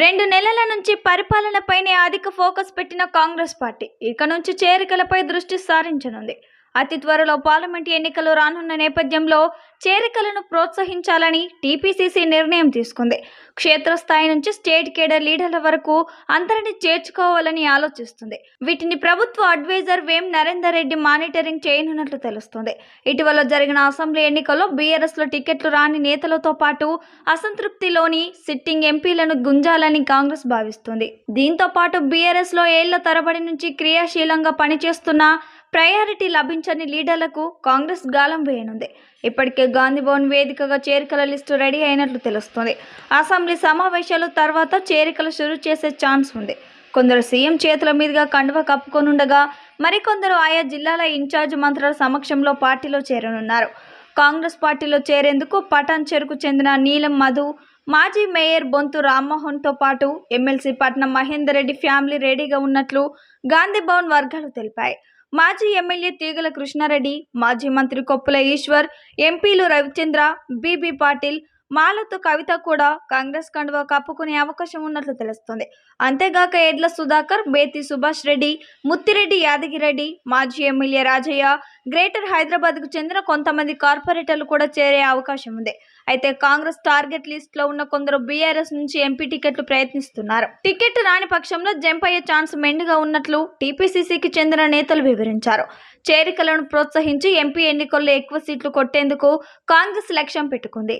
రెండు నెలల నుంచి పరిపాలనపైనే అధిక ఫోకస్ పెట్టిన కాంగ్రెస్ పార్టీ ఇక నుంచి చేరికలపై దృష్టి సారించనుంది. అతి త్వరలో పార్లమెంట్ ఎన్నికలు రానున్న నేపథ్యంలో చేరికలను ప్రోత్సహించాలని టీపీసీసీ నిర్ణయం తీసుకుంది. క్షేత్రస్థాయి నుంచి స్టేట్ కేడర్ లీడర్ల వరకు అందరిని చేర్చుకోవాలని ఆలోచిస్తుంది. వీటిని ప్రభుత్వ అడ్వైజర్ వేం నరేందర్ రెడ్డి మానిటరింగ్ చేయనున్నట్లు తెలుస్తుంది. ఇటీవల జరిగిన అసెంబ్లీ ఎన్నికల్లో బీఆర్ఎస్లో టికెట్లు రాని నేతలతో పాటు అసంతృప్తిలోని సిట్టింగ్ ఎంపీలను గుంజాలని కాంగ్రెస్ భావిస్తుంది. దీంతో పాటు బీఆర్ఎస్లో ఏళ్ళ తరబడి నుంచి క్రియాశీలంగా పనిచేస్తున్న ప్రయారిటీ లభించని లీడర్లకు కాంగ్రెస్ గాలం వేయనుంది. ఇప్పటికే గాంధీ భవన్ వేదికగా చేరికల లిస్టు రెడీ అయినట్లు తెలుస్తుంది. అసెంబ్లీ సమావేశాల తర్వాత చేరికలు షురూ చేసే ఛాన్స్ ఉంది. కొందరు సీఎం చేతుల మీదుగా కండువ కప్పుకొనుండగా మరికొందరు ఆయా జిల్లాల ఇన్ఛార్జ్ మంత్రుల సమక్షంలో పార్టీలో చేరనున్నారు. కాంగ్రెస్ పార్టీలో చేరేందుకు పటాన్ చెరుకు చెందిన నీలం మధు మాజీ మేయర్ బొంతు రామ్మోహన్తో పాటు ఎమ్మెల్సీ పట్నం మహేందర్ రెడ్డి ఫ్యామిలీ రెడీగా ఉన్నట్లు గాంధీ భవన్ వర్గాలు తెలిపాయి. మాజీ ఎమ్మెల్యే తీగల కృష్ణారెడ్డి మాజీ మంత్రి కొప్పుల ఈశ్వర్ ఎంపీలు రవిచంద్ర బీబీ పాటిల్ మాలతో కవిత కూడా కాంగ్రెస్ కండువా కప్పుకునే అవకాశం ఉన్నట్లు తెలుస్తుంది. అంతేగాక ఎడ్ల సుధాకర్ బేతి సుభాష్ రెడ్డి ముత్తిరెడ్డి యాదగిరెడ్డి మాజీ ఎమ్మెల్యే రాజయ్య గ్రేటర్ హైదరాబాద్కు చెందిన కొంతమంది కార్పొరేటర్లు కూడా చేరే అవకాశం ఉంది. అయితే కాంగ్రెస్ టార్గెట్ లిస్ట్లో ఉన్న కొందరు బీఆర్ఎస్ నుంచి ఎంపీ టికెట్లు ప్రయత్నిస్తున్నారు. టికెట్ రాని పక్షంలో జంప్ అయ్యే ఛాన్స్ మెండుగా ఉన్నట్లు టీపీసీసీకి చెందిన నేతలు వివరించారు. చేరికలను ప్రోత్సహించి ఎంపీ ఎన్నికల్లో ఎక్కువ సీట్లు కొట్టేందుకు కాంగ్రెస్ లక్ష్యం పెట్టుకుంది.